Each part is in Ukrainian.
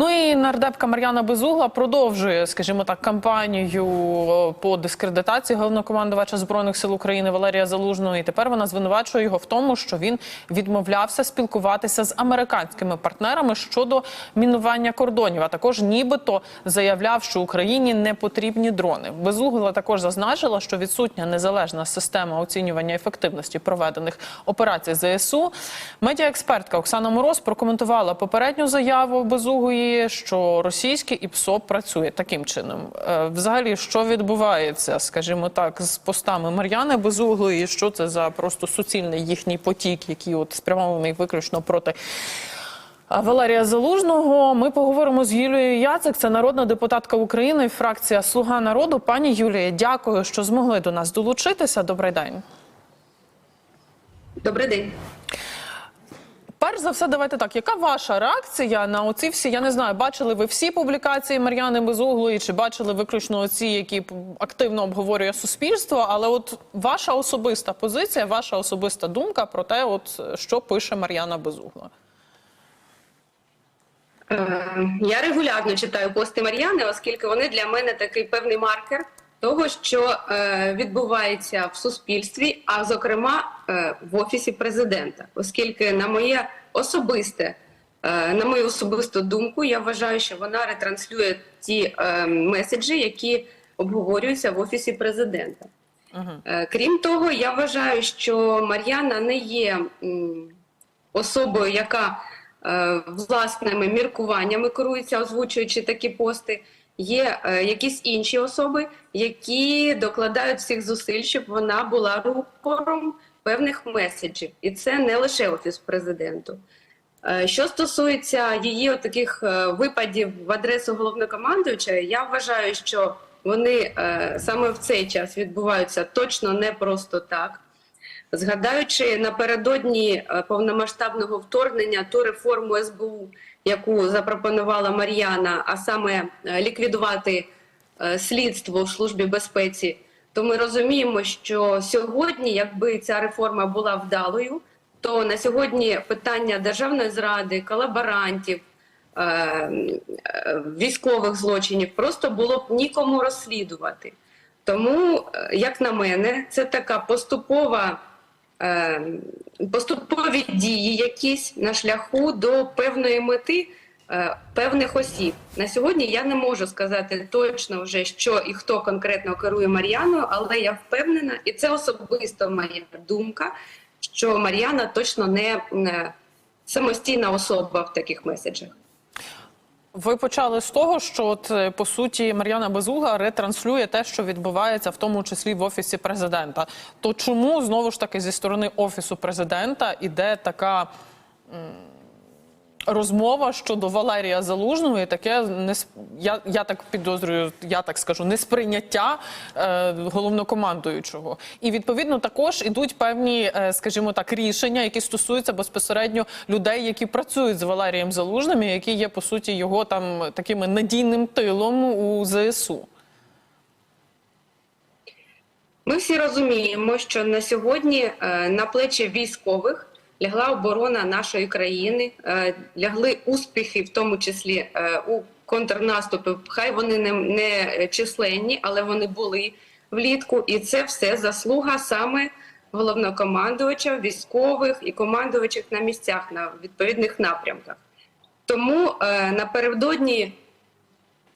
Ну і нардепка Мар'яна Безугла продовжує, скажімо так, кампанію по дискредитації головнокомандувача збройних сил України Валерія Залужного. І тепер вона звинувачує його в тому, що він відмовлявся спілкуватися з американськими партнерами щодо мінування кордонів. А також нібито заявляв, що Україні не потрібні дрони. Безугла також зазначила, що відсутня незалежна система оцінювання ефективності проведених операцій ЗСУ. Медіаекспертка Оксана Мороз прокоментувала попередню заяву Що російський ІПСО працює таким чином. Е, Взагалі, що відбувається, скажімо так, з постами Мар'яни Безуглої, що це за просто суцільний їхній потік, який от спрямований виключно проти. Валерія Залужного ми поговоримо з Юлією Яцик. Це народна депутатка України, фракція Слуга народу. Пані Юлія, дякую, що змогли до нас долучитися. Добрий день. Добрий день. Перш за все, давайте так. Яка ваша реакція на оці всі? Я не знаю, бачили ви всі публікації Мар'яни Безуглої, чи бачили виключно оці, які активно обговорює суспільство? Але от ваша особиста позиція, ваша особиста думка про те, от що пише Мар'яна Безугла. Е, Я регулярно читаю пости Мар'яни, оскільки вони для мене такий певний маркер того, що е, відбувається в суспільстві, а зокрема е, в офісі президента, оскільки на моє особисте. е, На мою особисту думку, я вважаю, що вона ретранслює ті е, меседжі, які обговорюються в офісі президента. Е, Крім того, я вважаю, що Мар'яна не є м, особою, яка е, власними міркуваннями керується, озвучуючи такі пости. Є е, якісь інші особи, які докладають всіх зусиль, щоб вона була рупором певних меседжів, і це не лише офіс президенту. Е, Що стосується її таких випадів в адресу головнокомандуюча, я вважаю, що вони е, саме в цей час відбуваються точно не просто так. Згадаючи напередодні е, повномасштабного вторгнення ту реформу СБУ, яку запропонувала Мар'яна, а саме е, ліквідувати е, слідство в службі безпеці, то ми розуміємо, що сьогодні, якби ця реформа була вдалою, то на сьогодні питання державної зради, колаборантів, е, військових злочинів просто було б нікому розслідувати. Тому, як на мене, це така поступова. Е, Поступові дії якісь на шляху до певної мети е, певних осіб. На сьогодні я не можу сказати точно вже, що і хто конкретно керує Мар'яною, але я впевнена, і це особисто моя думка, що Мар'яна точно не самостійна особа в таких меседжах. Ви почали з того, що от е, по суті Мар'яна Безуга ретранслює те, що відбувається, в тому числі в офісі президента. То чому знову ж таки зі сторони офісу президента іде така розмова щодо Валерія Залужного і таке не я, я так підозрюю, я так скажу, несприйняття е, головнокомандуючого. І відповідно також ідуть певні, е, скажімо так, рішення, які стосуються безпосередньо людей, які працюють з Валерієм Залужним, і які є по суті його там такими надійним тилом у ЗСУ. Ми всі розуміємо, що на сьогодні е, на плечі військових лягла оборона нашої країни, е, лягли успіхи, в тому числі е, у контрнаступі. Хай вони не, не численні, але вони були влітку. І це все заслуга саме головнокомандувача, військових і командувачів на місцях на відповідних напрямках. Тому е, напередодні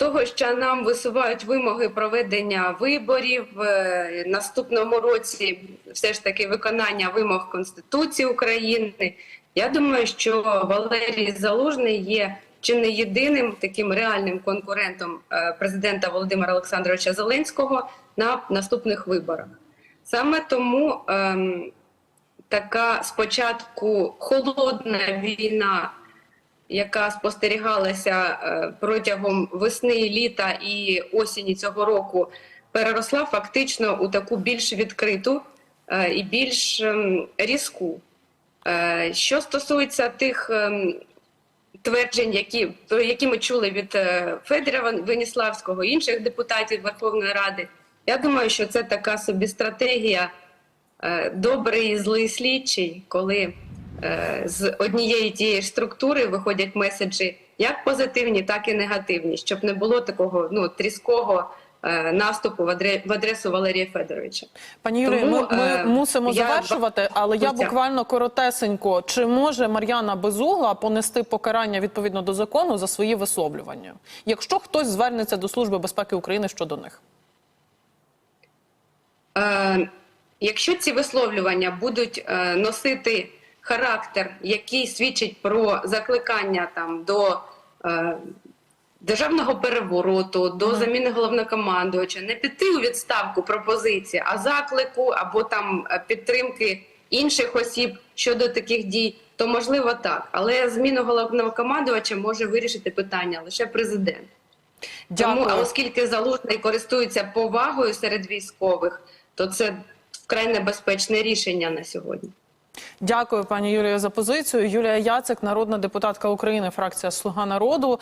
того, що нам висувають вимоги проведення виборів е, наступному році, все ж таки виконання вимог Конституції України. Я думаю, що Валерій Залужний є чи не єдиним таким реальним конкурентом е, президента Володимира Олександровича Зеленського на наступних виборах. Саме тому ем, така спочатку холодна війна яка спостерігалася е, протягом весни, літа і осені цього року, переросла фактично у таку більш відкриту е, і більш ем, різку. Е, Що стосується тих ем, тверджень, які, які ми чули від Федора Веніславського, інших депутатів Верховної Ради, я думаю, що це така собі стратегія добрий і злий слідчий, коли з однієї тієї ж структури виходять меседжі як позитивні, так і негативні, щоб не було такого ну тріского е, наступу в адресу Валерія Федоровича. Пані Тому, ми, ми е, мусимо я завершувати, але я буквально коротесенько. Чи може Мар'яна Безугла понести покарання відповідно до закону за свої висловлювання, якщо хтось звернеться до Служби безпеки України щодо них? Е, якщо ці висловлювання будуть е, носити характер, який свідчить про закликання там до е, державного перевороту, до заміни головнокомандувача, не піти у відставку пропозиції, а заклику або там е, підтримки інших осіб щодо таких дій, то можливо так. Але зміну головнокомандувача може вирішити питання лише президент. Тому, оскільки залужний користується повагою серед військових, то це вкрай небезпечне рішення на сьогодні. Дякую, пані Юлія, за позицію. Юлія Яцик, народна депутатка України, фракція Слуга народу.